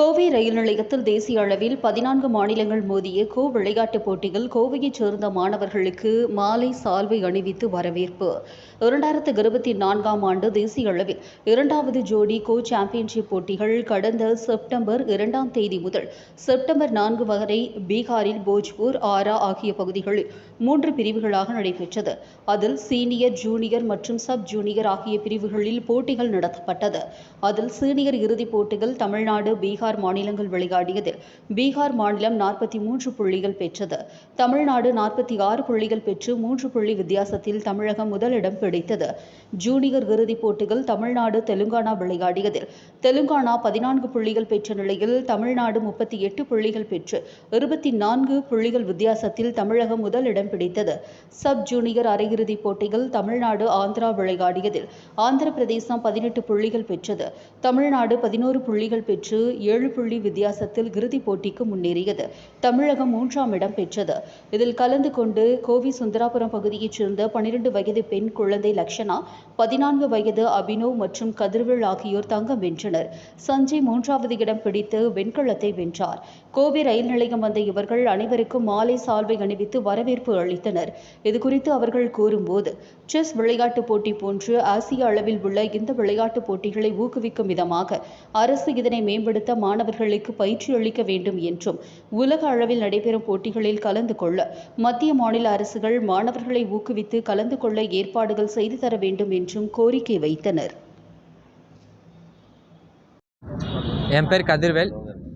கோவை ரயில் நிலையத்தில் தேசிய அளவில் பதினான்கு மாநிலங்கள் மோதிய கோ விளையாட்டுப் போட்டியில் கோவையைச் சேர்ந்த மாணவர்களுக்கு மாலை சால்வை அணிவித்து வரவேற்பு. இரண்டாயிரத்து இருபத்தி நான்காம் ஆண்டு தேசிய அளவில் இரண்டாவது ஜோடி கோ சாம்பியன்ஷிப் போட்டிகள் கடந்த செப்டம்பர் இரண்டாம் தேதி முதல் செப்டம்பர் நான்கு வரை பீகாரில் போஜ்பூர் ஆரா ஆகிய பகுதிகளில் மூன்று பிரிவுகளாக நடைபெற்றது. அதில் சீனியர் ஜூனியர் மற்றும் சப் ஜூனியர் ஆகிய பிரிவுகளில் போட்டிகள் நடத்தப்பட்டது. அதில் சீனியர் இறுதிப் போட்டியில் தமிழ்நாடு பீகார் பீகார் மாநிலங்கள் விளையாடியதில் பீகார் மாநிலம் நாற்பத்தி மூன்று புள்ளிகள் பெற்றது. தமிழ்நாடு நாற்பத்தி ஆறு புள்ளிகள் பெற்று மூன்று புள்ளி வித்தியாசத்தில் தமிழகம் முதலிடம் பிடித்தது. ஜூனியர் இறுதிப் போட்டியில் தமிழ்நாடு தெலுங்கானா விளையாடியதில் தெலுங்கானா பதினான்கு புள்ளிகள் பெற்ற நிலையில் தமிழ்நாடு முப்பத்தி எட்டு புள்ளிகள் பெற்று இருபத்தி நான்கு புள்ளிகள் வித்தியாசத்தில் தமிழகம் முதலிடம் பிடித்தது. சப் ஜூனியர் அரையிறுதிப் போட்டியில் தமிழ்நாடு ஆந்திரா விளையாடியதில் ஆந்திர பிரதேசம் பதினெட்டு புள்ளிகள் பெற்றது. தமிழ்நாடு பதினோரு புள்ளிகள் பெற்று ஏழு ஏழு புள்ளி வித்தியாசத்தில் இறுதிப் போட்டிக்கு முன்னேறியது. தமிழகம் மூன்றாம் இடம் பெற்றது. இதில் கலந்து கொண்டு கோவி சுந்தராபுரம் பகுதியைச் சேர்ந்த பனிரெண்டு வயது பெண் குழந்தை லக்ஷனா பதினான்கு வயது அபினோ மற்றும் கதிர்வேல் ஆகியோர் தங்கம் வென்றனர். சஞ்சய் மூன்றாவது இடம் பிடித்து வெண்கலத்தை வென்றார். கோவை ரயில் நிலையம் வந்த இவர்கள் அனைவருக்கும் மாலை சால்வை அணிவித்து வரவேற்பு அளித்தனர். இதுகுறித்து அவர்கள் கூறும்போது செஸ் விளையாட்டுப் போட்டி போன்று ஆசிய அளவில் உள்ள இந்த விளையாட்டுப் போட்டிகளை ஊக்குவிக்கும் விதமாக அரசு இதனை மேம்படுத்த மாணவர்களுக்கு பயிற்சி அளிக்க வேண்டும் என்றும் உலக அளவில் நடைபெறும் போட்டிகளில் கலந்து கொள்ள மத்திய மாநில அரசுகள் மாணவர்களை ஊக்குவித்து கலந்து கொள்ள ஏற்பாடுகள் செய்து தர வேண்டும் என்றும் கோரிக்கை வைத்தனர். என் பேர் கதிர்வேல்.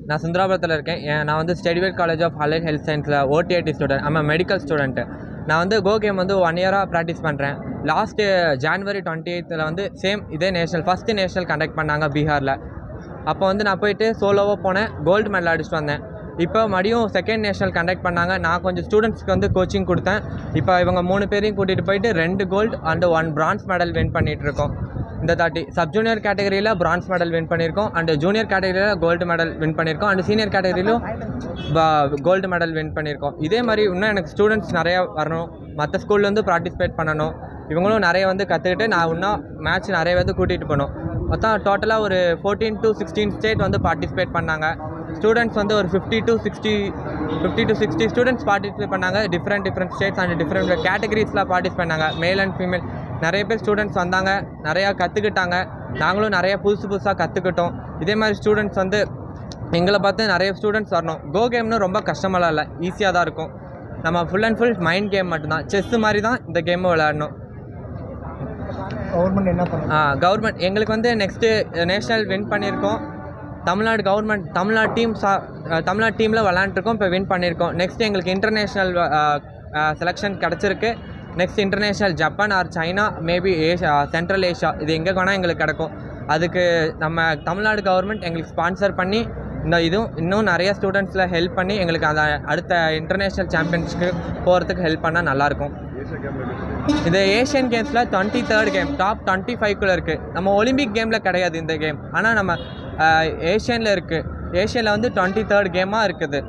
நான் சுந்தராபுரத்தில் இருக்கேன். நான் வந்து ஸ்டெடிவேல் காலேஜ் ஆஃப் அலைட் ஹெல்த் சயின்ஸில் ஓடிஐடி ஸ்டூடெண்ட் ஆமாம் மெடிக்கல் ஸ்டூடெண்ட்டு நான் வந்து கோ கேம் வந்து ஒன் இயராக ப்ராக்டிஸ் பண்ணுறேன் லாஸ்ட்டு ஜான்வரி டுவெண்ட்டி எயித்தில் வந்து சேம் இதே நேஷனல் ஃபஸ்ட்டு நேஷனல் கண்டக்ட் பண்ணாங்க பீகாரில். அப்போ வந்து நான் போயிட்டு சோலோவாக போனேன். கோல்டு மெடல் அடிச்சுட்டு வந்தேன். இப்போ மறுபடியும் செகண்ட் நேஷனல் கண்டக்ட் பண்ணாங்க. நான் கொஞ்சம் ஸ்டூடெண்ட்ஸ்க்கு வந்து கோச்சிங் கொடுத்தேன். இப்போ இவங்க மூணு பேரையும் கூட்டிகிட்டு போயிட்டு ரெண்டு gold and one bronze medal win பண்ணிகிட்டு இருக்கோம். இந்த தாட்டி. சப் ஜூனியர் கேட்டகரியில் பிரான்ஸ் மெடல் வின் பண்ணியிருக்கோம். அண்ட் ஜூனியர் கேட்டகரியில் கோல்டு மெடல் வின் பண்ணியிருக்கோம். அண்ட் சீனியர் கேட்டகரியிலும் கோல்டு மெடல் வின் பண்ணியிருக்கோம். இதே மாதிரி இன்னும் எனக்கு ஸ்டூடெண்ட்ஸ் நிறையா வரணும். மற்ற ஸ்கூல்லேருந்து பார்ட்டிசிபேட் பண்ணணும். இவங்களும் நிறைய வந்து கற்றுக்கிட்டு நான் இன்னும் மேட்ச் நிறைய வந்து கூட்டிகிட்டு போகணும். மொத்தம் டோட்டலாக ஒரு ஃபோர்டீன் டு சிக்ஸ்டீன் ஸ்டேட் வந்து பார்ட்டிசிபேட் பண்ணாங்க. ஸ்டூடெண்ட்ஸ் வந்து ஒரு fifty to sixty fifty to sixty students participate பண்ணாங்க. Different different states and different கேட்டகரிஸில் participate பண்ணாங்க. மேல் அண்ட் ஃபீமேல் நிறைய பேர் ஸ்டூடெண்ட்ஸ் வந்தாங்க. நிறையா கற்றுக்கிட்டாங்க நாங்களும் நிறைய புதுசு புதுசாக கற்றுக்கிட்டோம் இதே மாதிரி ஸ்டூடெண்ட்ஸ் வந்து எங்களை பார்த்து நிறைய ஸ்டூடெண்ட்ஸ் வரணும். கோ கேம்னு ரொம்ப கஷ்டமெல்லாம் இல்லை. ஈஸியாக தான் இருக்கும். நம்ம full and full mind game மட்டும்தான். செஸ் மாதிரி தான் இந்த கேமும் விளையாடணும். கவர்மெண்ட் என்ன பண்ணுது கவர்மெண்ட் எங்களுக்கு வந்து நெக்ஸ்ட்டு நேஷ்னல் வின் பண்ணியிருக்கோம். தமிழ்நாடு கவர்மெண்ட் தமிழ்நாடு டீம் சா தமிழ்நாடு டீமில் விளாண்டுருக்கோம் இப்போ வின் பண்ணியிருக்கோம். நெக்ஸ்ட் எங்களுக்கு இன்டர்நேஷ்னல் செலெக்ஷன் கிடச்சிருக்கு. Next international Japan or China maybe Asia central Asia இது எங்கே வேணால் எங்களுக்கு கிடைக்கும். அதுக்கு நம்ம தமிழ்நாடு கவர்மெண்ட் எங்களுக்கு ஸ்பான்சர் பண்ணி இந்த இதுவும் இன்னும் நிறைய ஸ்டூடெண்ட்ஸில் ஹெல்ப் பண்ணி எங்களுக்கு அந்த அடுத்த இன்டர்நேஷ்னல் சாம்பியன்ஷிப்பு போகிறதுக்கு ஹெல்ப் பண்ணால் நல்லாயிருக்கும் இது Asian கேம்ஸில் twenty third game top twenty ஃபைவ்க்குள்ளே இருக்குது நம்ம ஒலிம்பிக் கேமில் கிடையாது இந்த கேம் ஆனால் நம்ம ஏஷியனில் இருக்குது ஏஷியனில் வந்து டுவெண்ட்டி தேர்ட் கேமாக இருக்குது.